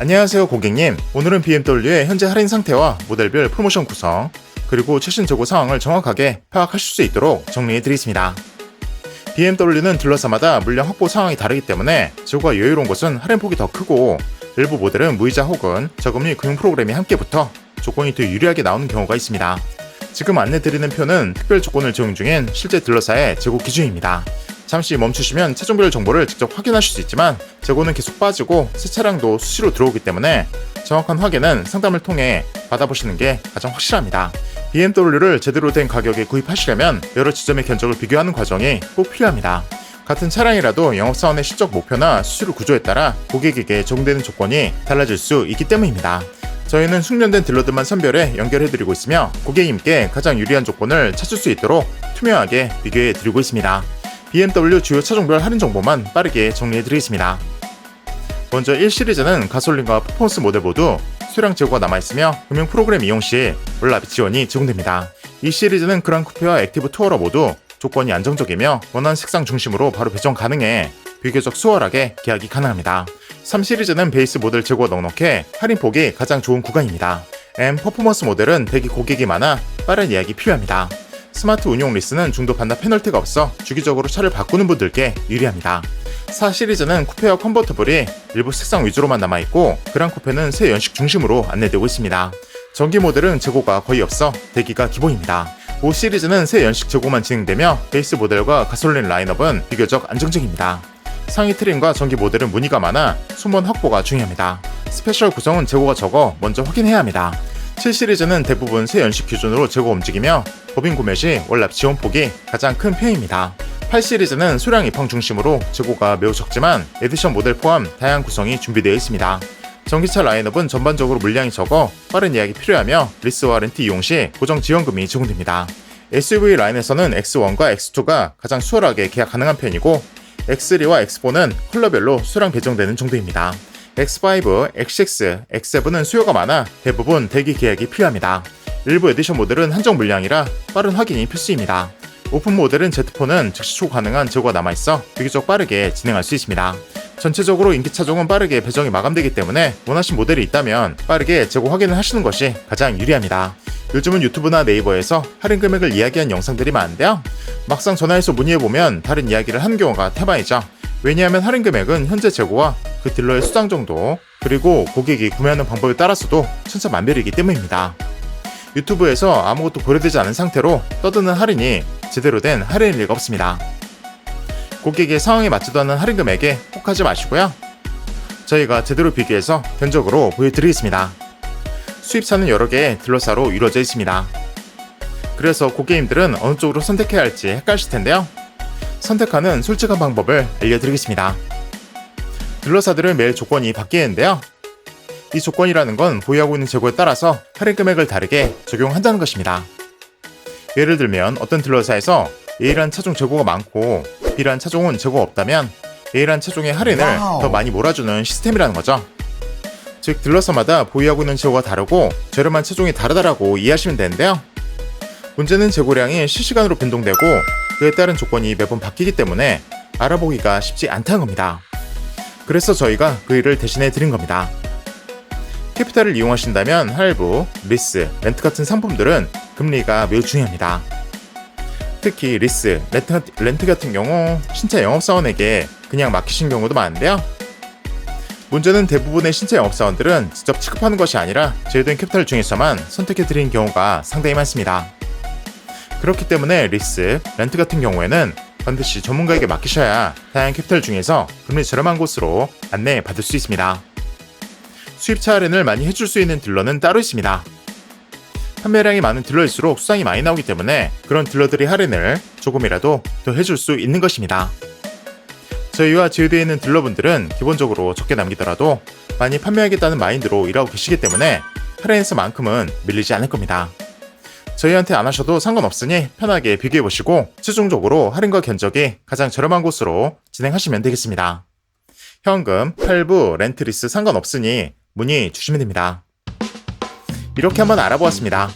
안녕하세요 고객님. 오늘은 BMW의 현재 할인 상태와 모델별 프로모션 구성 그리고 최신 재고 상황을 정확하게 파악하실 수 있도록 정리해 드리겠습니다. BMW는 딜러사마다 물량 확보 상황이 다르기 때문에 재고가 여유로운 곳은 할인 폭이 더 크고 일부 모델은 무이자 혹은 저금리 금융 프로그램이 함께 붙어 조건이 더 유리하게 나오는 경우가 있습니다. 지금 안내드리는 표는 특별 조건을 적용 중인 실제 딜러사의 재고 기준입니다 잠시 멈추시면 차종별 정보를 직접 확인하실 수 있지만 재고는 계속 빠지고 새 차량도 수시로 들어오기 때문에 정확한 확인은 상담을 통해 받아보시는 게 가장 확실합니다. BMW를 제대로 된 가격에 구입하시려면 여러 지점의 견적을 비교하는 과정이 꼭 필요합니다. 같은 차량이라도 영업사원의 실적 목표나 수수료 구조에 따라 고객에게 적용되는 조건이 달라질 수 있기 때문입니다. 저희는 숙련된 딜러들만 선별해 연결해드리고 있으며 고객님께 가장 유리한 조건을 찾을 수 있도록 투명하게 비교해드리고 있습니다. BMW 주요 차종별 할인 정보만 빠르게 정리해드리겠습니다. 먼저 1시리즈는 가솔린과 퍼포먼스 모델 모두 수량 재고가 남아있으며 금융 프로그램 이용 시 월납 지원이 제공됩니다. 2시리즈는 그랑 쿠페와 액티브 투어러 모두 조건이 안정적이며 원하는 색상 중심으로 바로 배정 가능해 비교적 수월하게 계약이 가능합니다. 3시리즈는 베이스 모델 재고가 넉넉해 할인 폭이 가장 좋은 구간입니다. M 퍼포먼스 모델은 대기 고객이 많아 빠른 예약이 필요합니다. 스마트 운용 리스는 중도 반납 페널티가 없어 주기적으로 차를 바꾸는 분들께 유리합니다. 4 시리즈는 쿠페와 컨버터블이 일부 색상 위주로만 남아있고 그랑 쿠페는 새 연식 중심으로 안내되고 있습니다. 전기 모델은 재고가 거의 없어 대기가 기본입니다. 5 시리즈는 새 연식 재고만 진행되며 베이스 모델과 가솔린 라인업은 비교적 안정적입니다. 상위 트림과 전기 모델은 문의가 많아 수문 확보가 중요합니다. 스페셜 구성은 재고가 적어 먼저 확인해야 합니다. 7 시리즈는 대부분 새 연식 기준으로 재고 움직이며 법인 구매 시 월납 지원 폭이 가장 큰 편입니다. 8 시리즈는 수량 입항 중심으로 재고가 매우 적지만 에디션 모델 포함 다양한 구성이 준비되어 있습니다. 전기차 라인업은 전반적으로 물량이 적어 빠른 예약이 필요하며 리스와 렌트 이용 시 고정 지원금이 제공됩니다. SUV 라인에서는 X1과 X2가 가장 수월하게 계약 가능한 편이고 X3와 X4는 컬러별로 수량 배정되는 정도입니다. X5, X6, X7은 수요가 많아 대부분 대기 계약이 필요합니다. 일부 에디션 모델은 한정 물량이라 빠른 확인이 필수입니다. 오픈 모델은 Z4는 즉시 초 가능한 재고가 남아있어 비교적 빠르게 진행할 수 있습니다. 전체적으로 인기 차종은 빠르게 배정이 마감되기 때문에 원하신 모델이 있다면 빠르게 재고 확인을 하시는 것이 가장 유리합니다. 요즘은 유튜브나 네이버에서 할인 금액을 이야기한 영상들이 많은데요. 막상 전화해서 문의해보면 다른 이야기를 하는 경우가 태반이죠. 왜냐하면 할인 금액은 현재 재고와 그 딜러의 수당 정도 그리고 고객이 구매하는 방법에 따라서도 천차만별이기 때문입니다. 유튜브에서 아무것도 고려되지 않은 상태로 떠드는 할인이 제대로 된 할인일 리가 없습니다. 고객의 상황에 맞지도 않는 할인 금액에 혹하지 마시고요. 저희가 제대로 비교해서 견적으로 보여드리겠습니다. 수입사는 여러 개의 딜러사로 이루어져 있습니다. 그래서 고객님들은 어느 쪽으로 선택해야 할지 헷갈리실 텐데요. 선택하는 솔직한 방법을 알려드리겠습니다. 딜러사들은 매일 조건이 바뀌는데요. 이 조건이라는 건 보유하고 있는 재고에 따라서 할인 금액을 다르게 적용한다는 것입니다. 예를 들면 어떤 딜러사에서 A라는 차종 재고가 많고 B라는 차종은 재고가 없다면 A라는 차종의 할인을 와우. 더 많이 몰아주는 시스템이라는 거죠. 즉 딜러사마다 보유하고 있는 재고가 다르고 저렴한 차종이 다르다라고 이해하시면 되는데요. 문제는 재고량이 실시간으로 변동되고 그에 따른 조건이 매번 바뀌기 때문에 알아보기가 쉽지 않다는 겁니다. 그래서 저희가 그 일을 대신해 드린 겁니다. 캐피탈을 이용하신다면 할부, 리스, 렌트 같은 상품들은 금리가 매우 중요합니다. 특히 리스, 렌트, 같- 렌트 같은 경우 신차 영업사원에게 그냥 맡기신 경우도 많은데요. 문제는 대부분의 신차 영업사원들은 직접 취급하는 것이 아니라 제휴된 캐피탈 중에서만 선택해드리는 경우가 상당히 많습니다. 그렇기 때문에 리스, 렌트 같은 경우에는 반드시 전문가에게 맡기셔야 다양한 캐피탈 중에서 금리 저렴한 곳으로 안내 받을 수 있습니다. 수입차 할인을 많이 해줄 수 있는 딜러는 따로 있습니다. 판매량이 많은 딜러일수록 수당이 많이 나오기 때문에 그런 딜러들이 할인을 조금이라도 더 해줄 수 있는 것입니다. 저희와 제휴되어 있는 딜러분들은 기본적으로 적게 남기더라도 많이 판매하겠다는 마인드로 일하고 계시기 때문에 할인에서만큼은 밀리지 않을 겁니다. 저희한테 안 하셔도 상관없으니 편하게 비교해보시고 최종적으로 할인과 견적이 가장 저렴한 곳으로 진행하시면 되겠습니다. 현금, 할부, 렌트리스 상관없으니 문의 주시면 됩니다. 이렇게 한번 알아보았습니다.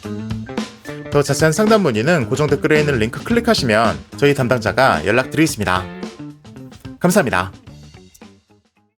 더 자세한 상담 문의는 고정 댓글에 있는 링크 클릭하시면 저희 담당자가 연락드리겠습니다. 감사합니다.